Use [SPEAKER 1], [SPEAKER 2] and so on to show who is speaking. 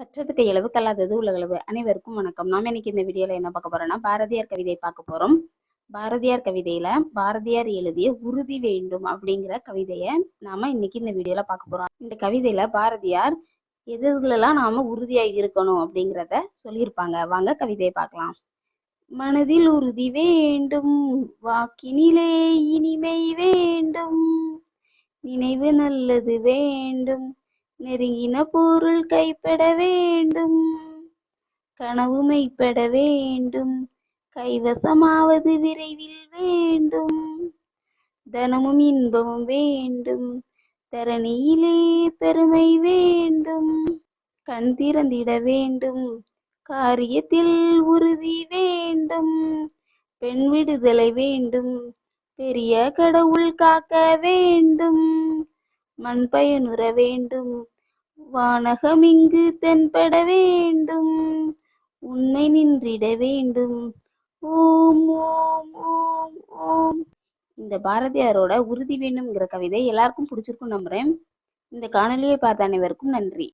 [SPEAKER 1] கற்றதுக்கு இளவு கல்லாதது உலகளவு அனைவருக்கும் வணக்கம். நாம இன்னைக்கு இந்த வீடியோல என்ன பார்க்க போறோம்னா பாரதியார் கவிதை பார்க்க போறோம். பாரதியார் கவிதையில பாரதியார் எழுதிய உறுதி வேண்டும் அப்படிங்கிற கவிதையை நாம இன்னைக்கு இந்த வீடியோல பார்க்க போறோம். இந்த கவிதையில பாரதியார் எதுலலாம் நாம உறுதியா இருக்கணும் அப்படிங்கிறத சொல்லியிருப்பாங்க. வாங்க கவிதையை பார்க்கலாம். மனதில் உறுதி வேண்டும் வாக்கினிலே இனிமை வேண்டும் நினைவு நல்லது வேண்டும் நெருங்கின பொருள் கைப்பட வேண்டும். கனவு மெய்ப்பட வேண்டும். கைவசமாவது விரைவில் வேண்டும். தனமும் இன்பமும் வேண்டும். தரணியிலே பெருமை வேண்டும். கண் திறந்திட வேண்டும். காரியத்தில் உறுதி வேண்டும். பெண் விடுதலை வேண்டும். பெரிய கடவுள் காக்க வேண்டும். மண்பயனுற வேண்டும் வானகம் இங்கு தென்பட வேண்டும் உண்மை நின்றிட வேண்டும் ஓம் ஓம் ஓம் ஓம். இந்த பாரதியாரோட உறுதி வேண்டும்ங்கிற கவிதை எல்லாருக்கும் பிடிச்சிருக்கும் நம்புறேன். இந்த காணொலியை பார்த்த அனைவருக்கும் நன்றி.